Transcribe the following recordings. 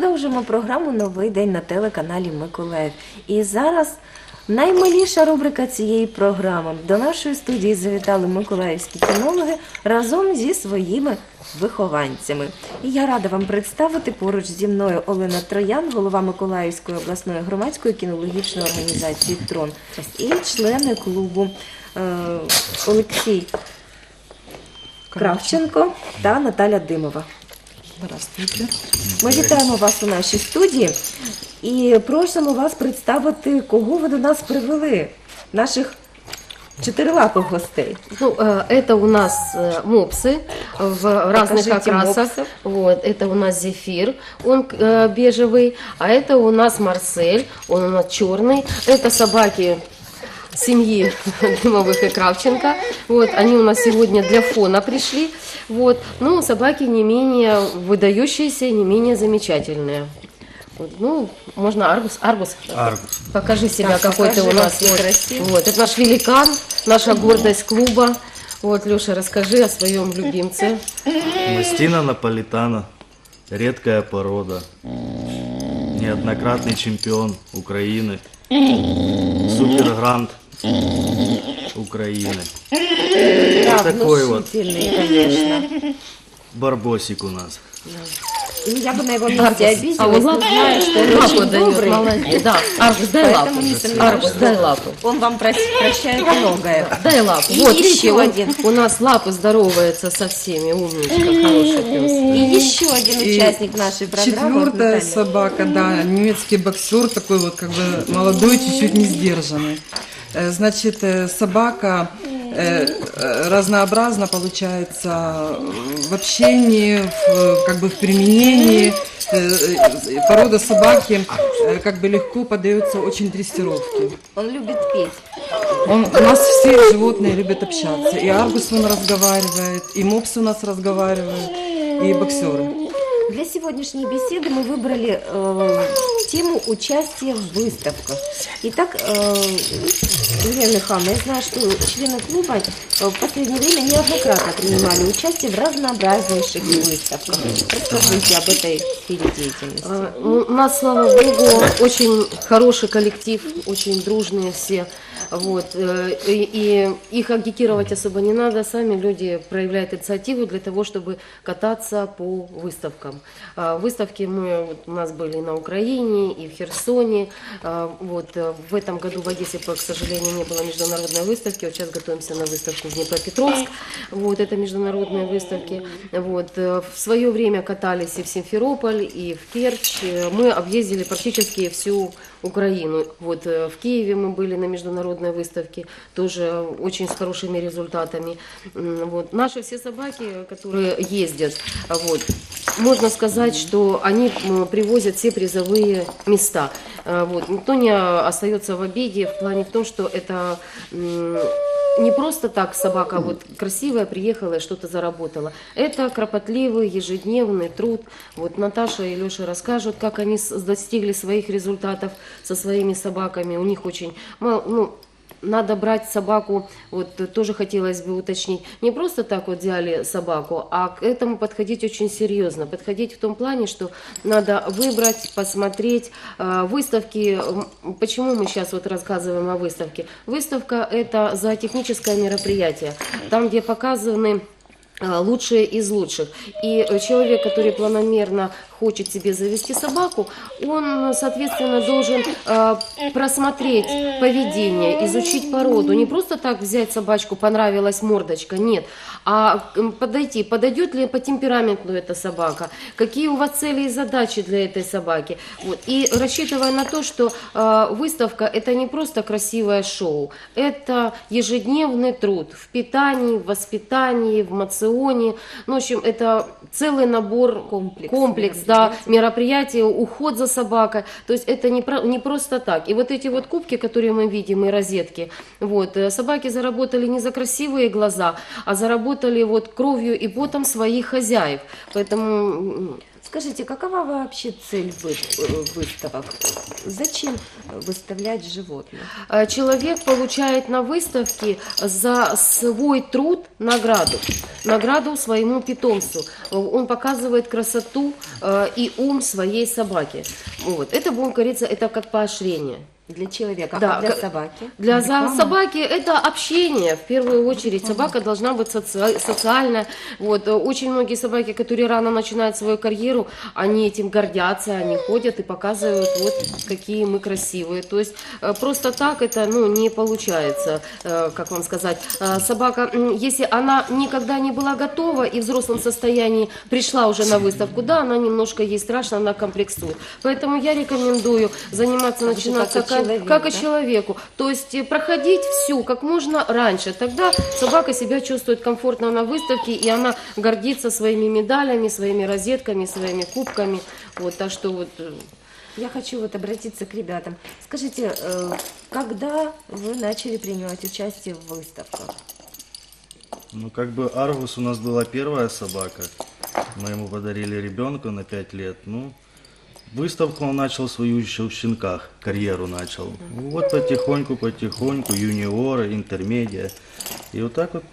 продовжуємо програму Новий день на телеканалі Миколаїв. І зараз наймиліша рубрика цієї програми. До нашої студії завітали миколаївські кінологи разом зі своїми вихованцями. І я рада вам представити поруч зі мною Олена Троян, голова Миколаївської обласної громадської кінологічної організації Трон і члени клубу е, Олексій Кравченко та Наталя Димова. Здравствуйте. Ми вітаємо вас у нашій студії і просимо вас представити, кого ви до нас привели, наших чотирилапих гостей. Ну, э, это у нас э, мопсы в разных Покажите окрасах. мопсов. Вот, это у нас зефир, он э, бежевый, а это у нас Марсель, он у нас черный. Это собаки семьи Дымовых и Кравченко. Вот, они у нас сегодня для фона пришли. Вот, ну, собаки не менее выдающиеся, не менее замечательные. Вот, ну, можно Аргус, Аргус, Аргус. покажи себя, Так, какой ты покажи, у нас. Вот, красивый. вот, это наш великан, наша гордость клуба. Вот, Леша, расскажи о своем любимце. Мастина наполитана. Редкая порода. Неоднократный чемпион Украины. Супергрант Украины. Да, такой вот. конечно. Барбосик у нас. Ну, Я бы на его месте обиделась, А лапу, знаю, что он лапу очень дает, добрый. молодец. Да, Аргус, дай лапу. что дай лапу. Он вам прощает многое. Дай лапу. И вот, еще видите, он- один. у нас лапы здоровается со всеми, умничка, хороший пес. И еще один И участник нашей программы. Четвертая собака, да, немецкий боксер, такой вот как бы молодой, чуть-чуть не сдержанный. Э, Значит, э, собака э, разнообразна получается в общении, в, как бы в применении. Порода собаки как бы легко поддается очень дрессировке. Он любит петь. Он, у нас все животные любят общаться. И Аргус он разговаривает, и мопсы у нас разговаривают, и боксеры. Для сегодняшней беседы мы выбрали э, тему участия в выставках. Итак, э, Елена Михайловна, я знаю, что члены клуба э, в последнее время неоднократно принимали участие в разнообразнейших выставках. Расскажите об этой сфере деятельности. Ну, У нас, слава богу, очень хороший коллектив, очень дружные все. Вот. э, И, и их агитировать особо не надо, сами люди проявляют инициативу для того, чтобы кататься по выставкам. А, Выставки мы, у нас были на Украине и в Херсоне. А, Вот. э, В этом году в Одессе, к сожалению, не было международной выставки. Вот сейчас готовимся на выставку в Днепропетровск. Вот. Это международные выставки. Вот. э, В свое время катались и в Симферополь, и в Керчь. Э, Мы объездили практически всю Украину. Вот э, в Киеве мы были на международной выставке, тоже очень с хорошими результатами. Вот. Наши все собаки, которые ездят, вот, можно сказать, что они привозят все призовые места. А, Вот. Никто не остается в обиде в плане в том, что это не просто так собака вот красивая приехала и что-то заработала. Это кропотливый ежедневный труд. Вот Наташа и Леша расскажут, как они достигли своих результатов со своими собаками. У них очень мало, ну, надо брать собаку, вот э, тоже хотелось бы уточнить, не просто так вот взяли собаку, а к этому подходить очень серьезно. Подходить в том плане, что надо выбрать, посмотреть э, выставки. Почему мы сейчас вот рассказываем о выставке? Выставка – это зоотехническое мероприятие, там, где показаны а, лучшие из лучших. И э, человек, который планомерно хочет себе завести собаку, он, соответственно, должен э, просмотреть поведение, изучить породу. Не просто так взять собачку, понравилась мордочка, нет. А подойти, подойдет ли по темпераменту эта собака, какие у вас цели и задачи для этой собаки. Вот. И рассчитывая на то, что э, выставка это не просто красивое шоу, это ежедневный труд в питании, в воспитании, в мационе. Ну, в общем, это целый набор, Комплекс комплекс да, мероприятий, уход за собакой. То есть это не, про- не просто так. И вот эти вот кубки, которые мы видим, и розетки, вот, э, собаки заработали не за красивые глаза, а заработали вот кровью и потом своих хозяев. Поэтому Скажите, какова вообще цель вы- выставок? Зачем выставлять животных? Э, Человек получает на выставке за свой труд награду, награду своему питомцу. Он показывает красоту э, и ум своей собаки. Вот. Это, будем говориться, это как поощрение. Для человека, Да, а для собаки? Для Реклама? собаки это общение, в первую очередь. Собака должна быть соци- социальная. Вот. э, Очень многие собаки, которые рано начинают свою карьеру, они этим гордятся, они ходят и показывают, вот какие мы красивые. То есть э, просто так это ну, не получается, э, как вам сказать. Собака, если она никогда не была готова и в взрослом состоянии пришла уже на выставку, да, она немножко ей страшно, она комплексует. Поэтому я рекомендую заниматься, Как начинаться и человек, как и человеку. То есть э, проходить всю как можно раньше. Тогда собака себя чувствует комфортно на выставке, и она гордится своими медалями, своими розетками, своими кубками. Вот, так что вот... э, Я хочу вот обратиться к ребятам. Скажите, э, когда вы начали принимать участие в выставках? Ну, как бы Аргус у нас была первая собака. Мы ему подарили ребенка на 5 лет. Ну, выставку он начал свою еще в щенках, карьеру начал. Вот потихоньку, потихоньку, юниоры, интермедиа. И вот так вот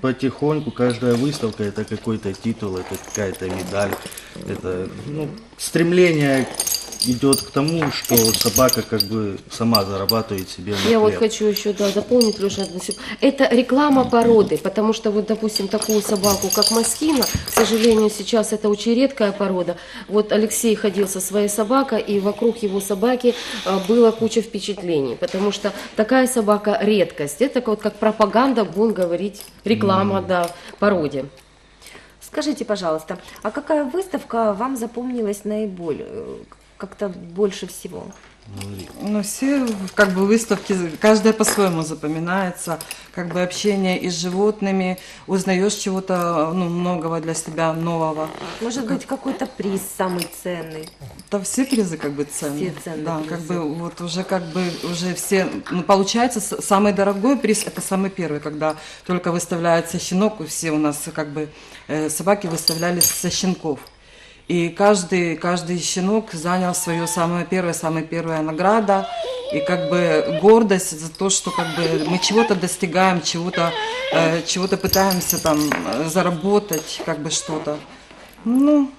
потихоньку каждая выставка это какой-то титул, это какая-то медаль. Это ну, стремление идет к тому, что собака как бы сама зарабатывает себе на Я вот хлеб. хочу еще да, дополнить, Леша, одну секунду. Это реклама породы, потому что вот, допустим, такую собаку, как Маскина, к сожалению, сейчас это очень редкая порода. Вот Алексей ходил со своей собакой, и вокруг его собаки э, было куча впечатлений, потому что такая собака редкость. Это вот как пропаганда, будем говорить, реклама, да, породе. Скажите, пожалуйста, а какая выставка вам запомнилась наиболее, э, как-то больше всего? Ну, все как бы выставки, каждая по-своему запоминается, как бы общение и с животными, узнаешь чего-то, ну, многого для себя нового. Может быть, какой-то приз самый ценный? Да все призы как бы ценные. Все ценные Да, призы. как бы вот уже как бы уже все, ну, получается, самый дорогой приз это самый первый, когда только выставляется щенок, и все у нас как бы э, собаки выставлялись со щенков. И каждый, каждый щенок занял свое самое первое, самая первая награда. И как бы гордость за то, что как бы мы чего-то достигаем, чего-то э, чего-то пытаемся там э, заработать, как бы что-то. Ну,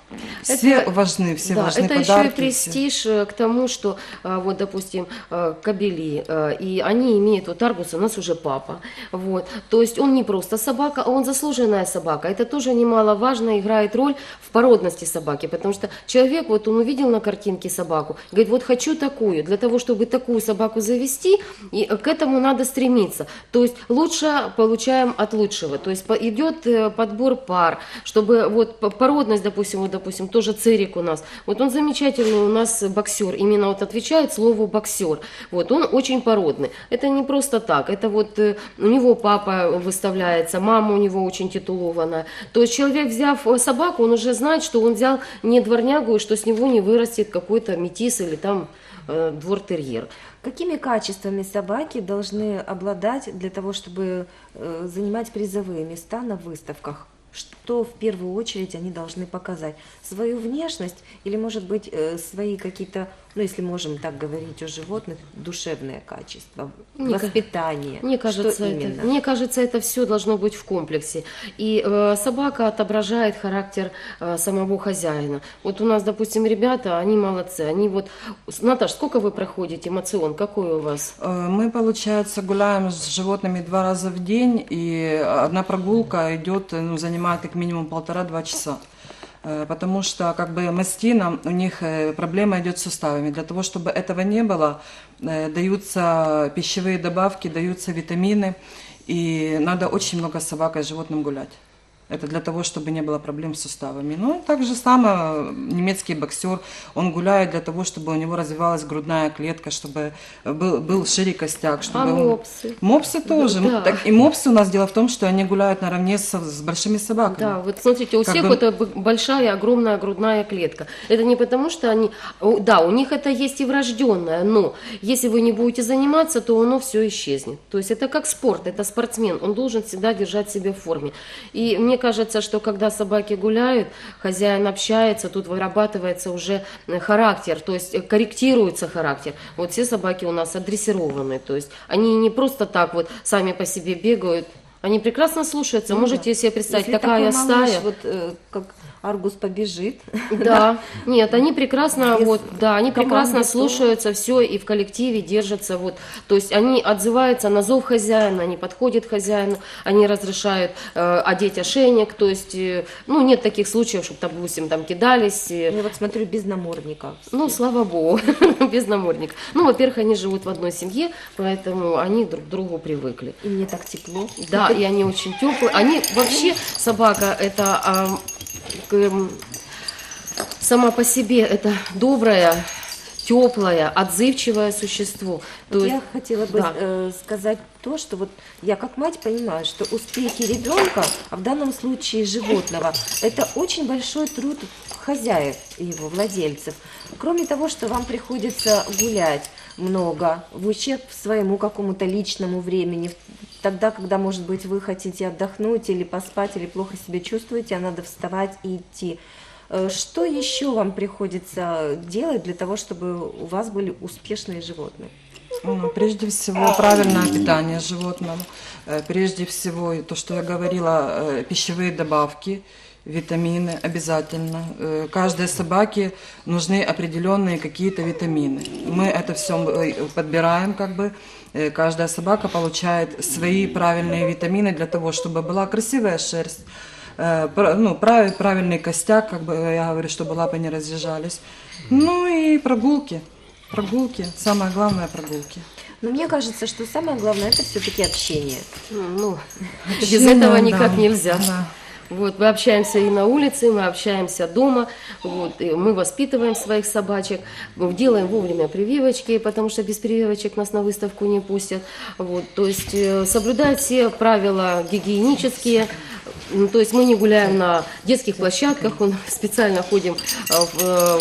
все Это- важны, все да, важны это подарки. еще и все. престиж э, к тому, что а, вот, допустим, э, кобели, э, и они имеют, вот Аргус у нас уже папа, вот, то есть он не просто собака, а он заслуженная собака. Это тоже немаловажно играет роль в породности собаки, потому что человек, вот он увидел на картинке собаку, говорит, вот хочу такую, для того, чтобы такую собаку завести, и к этому надо стремиться. То есть лучше получаем от лучшего, то есть идет э, подбор пар, чтобы вот по- породность, допустим, вот, допустим, тоже Церик у нас, вот он замечательный у нас боксер, именно вот отвечает слову боксер, вот он очень породный. Это не просто так, это вот э, у него папа выставляется, мама у него очень титулованная. То есть человек, взяв э, собаку, он уже знает, что он взял не дворнягу, и что с него не вырастет какой-то метис или там э, двор-терьер. Какими качествами собаки должны обладать для того, чтобы э, занимать призовые места на выставках? Что в первую очередь они должны показать? Свою внешность или, может быть, э, свои какие-то, ну, если можем так говорить о животных, душевные качества, Мне воспитание? Мне кажется, что именно? это, мне кажется, это все должно быть в комплексе. И э, собака отображает характер э, самого хозяина. Вот у нас, допустим, ребята, они молодцы. Они вот, Наташ, сколько вы проходите эмоцион? Какой у вас? Э, Мы, получается, гуляем с животными два раза в день, и одна прогулка идет, ну, занимает как минимум полтора-два часа. Э, Потому что, как бы, мастина, у них э, проблема идет с суставами. Для того, чтобы этого не было, э, даются пищевые добавки, даются витамины, и надо очень много с собакой, животным гулять. Это для того, чтобы не было проблем с суставами. Ну, так же самое немецкий боксер, он гуляет для того, чтобы у него развивалась грудная клетка, чтобы был, был шире костяк. Чтобы А он- мопсы? Мопсы тоже. Да. Так, и мопсы у нас дело в том, что они гуляют наравне с, с большими собаками. Да, вот смотрите, у Как всех бы- это большая, огромная грудная клетка. Это не потому, что они... Да, у них это есть и врожденное, но если вы не будете заниматься, то оно все исчезнет. То есть это как спорт, это спортсмен, он должен всегда держать себя в форме. И мне кажется, что когда собаки гуляют, хозяин общается, тут вырабатывается уже э, характер, то есть э, корректируется характер. Вот все собаки у нас адресированы, то есть они не просто так вот сами по себе бегают, они прекрасно слушаются. Ну Можете да. себе представить, Если такая малыш, стая. вот э, как Аргус побежит. Да, нет, они прекрасно, Без вот, да, они прекрасно слушаются все и в коллективе держатся, вот, то есть они отзываются на зов хозяина, они подходят к хозяину, они разрешают э, одеть ошейник, то есть, э, ну, нет таких случаев, чтобы, допустим, там кидались, э, Я вот смотрю без намордников. ну, слава богу, без намордника. Ну, во-первых, они живут в одной семье, поэтому они друг к другу привыкли. И мне так тепло. Да, и они очень теплые. Они вообще собака это сама по себе это доброе, теплое, отзывчивое существо. То Вот есть, я хотела бы да. э, сказать то, что вот я как мать понимаю, что успехи ребенка, а в данном случае животного, это очень большой труд хозяев его, владельцев. Кроме того, что вам приходится гулять много, в ущерб своему какому-то личному времени, тогда, когда, может быть, вы хотите отдохнуть или поспать, или плохо себя чувствуете, а надо вставать и идти. Э, Что еще вам приходится делать для того, чтобы у вас были успешные животные? Ну, Прежде всего, правильное питание животного. Э, Прежде всего, то, что я говорила, э, пищевые добавки, витамины обязательно. Э, Каждой собаке нужны определенные какие-то витамины. Мы это все подбираем, как бы. Э, Каждая собака получает свои правильные витамины для того, чтобы была красивая шерсть, э, ну, прав- правильный костяк, как бы я говорю, чтобы лапы не разъезжались. Ну и прогулки. Прогулки. Самое главное прогулки. Но мне кажется, что самое главное это все-таки общение. ну, без Общение, этого да, никак нельзя. да. Вот, мы общаемся и на улице, мы общаемся дома, вот, мы воспитываем своих собачек, делаем вовремя прививочки, потому что без прививочек нас на выставку не пустят. Вот, то есть э, соблюдать все правила гигиенические, Ну, то есть мы не гуляем на детских площадках, мы специально ходим э, в, э,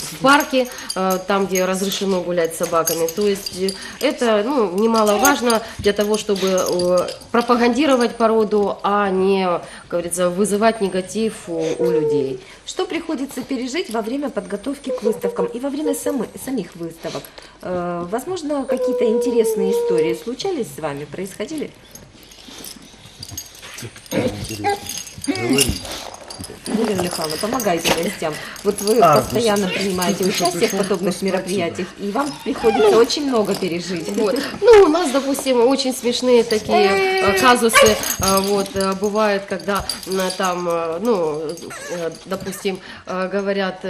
в парке, э, там, где разрешено гулять с собаками. То есть э, это ну, немаловажно для того, чтобы э, пропагандировать породу, а не, как говорится, вызывать негатив у, у людей. Что приходится пережить во время подготовки к выставкам и во время самы- самих выставок? Э, возможно, какие-то интересные истории случались с вами, происходили? Елена Михайловна, помогайте гостям. Вот вы А, постоянно принимаете участие в подобных мероприятиях, и вам приходится очень много пережить. Вот. Ну, у нас, допустим, очень смешные такие э, казусы, э, вот, э, бывает, когда там, ну, допустим, говорят,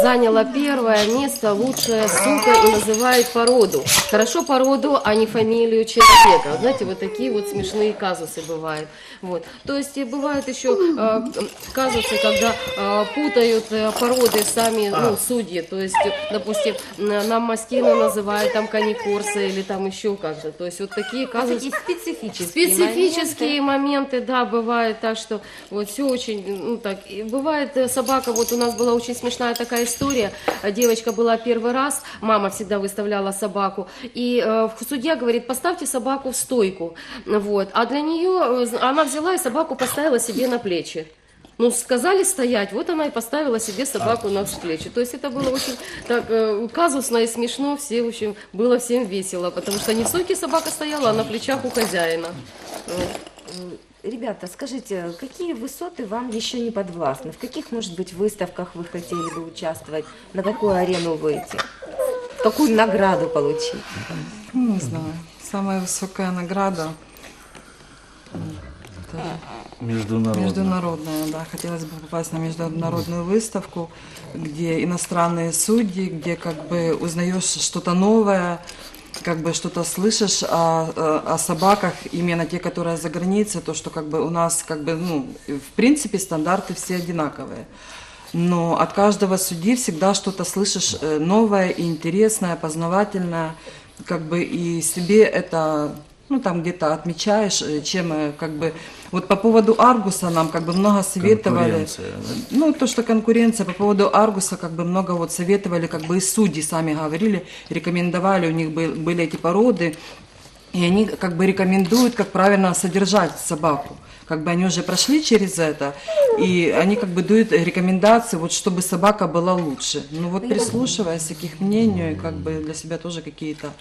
заняла первое место лучшая сука и называет породу. Хорошо породу, а не фамилию человека. Знаете, вот такие вот смешные казусы бывают. Вот. То есть и бывают еще э, казусы, когда э, путают э, породы сами ну, судьи. То есть, допустим, нам мастина называют там каникорса или там еще как-то. То есть вот такие казусы. Такие специфические Специфические моменты, да, бывает так, что вот все очень, ну так, и бывает э, собака, вот у нас была очень смешная такая история, девочка была первый раз, мама всегда выставляла собаку, и э, судья говорит, поставьте собаку в стойку, вот, а для нее, э, она взяла и собаку поставила себе на плечи. Ну, сказали стоять, вот она и поставила себе собаку на плечи. То есть это было очень так э, казусно и смешно, все, в общем, было всем весело, потому что не в стойке собака стояла, а на плечах у хозяина. Ребята, скажите, какие высоты вам еще не подвластны? В каких, может быть, выставках вы хотели бы участвовать? На какую арену выйти? Какую награду получить? Ну, не знаю. Самая высокая награда Международно. международная, да. Хотелось бы попасть на международную выставку, где иностранные судьи, где как бы узнаешь что-то новое, как бы что-то слышишь о, о- собаках, именно те, которые за границей, то, что как бы у нас как бы, ну, в принципе, стандарты все одинаковые. Но от каждого судьи всегда что-то слышишь э, новое интересное, познавательное, как бы и себе это, ну, там где-то отмечаешь, э, чем, э, как бы, вот по поводу Аргуса нам как бы много советовали. Ну, то, что конкуренция. По поводу Аргуса как бы много вот советовали, как бы и судьи сами говорили, рекомендовали, у них был- были эти породы, и они как бы рекомендуют, как правильно содержать собаку. Как бы они уже прошли через это, и они как бы дают рекомендации, вот чтобы собака была лучше. Ну вот прислушиваясь к их мнению, как бы для себя тоже какие-то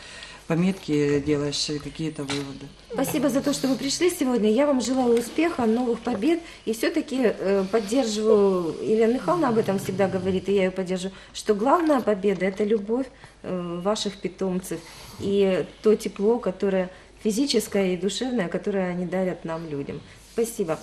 пометки делаешь, какие-то выводы. Спасибо за то, что вы пришли сегодня. Я вам желаю успеха, новых побед. И все-таки поддерживаю, Елена Михайловна об этом всегда говорит, и я ее поддерживаю, что главная победа – это любовь э, ваших питомцев и то тепло, которое физическое и душевное, которое они дарят нам, людям. Спасибо.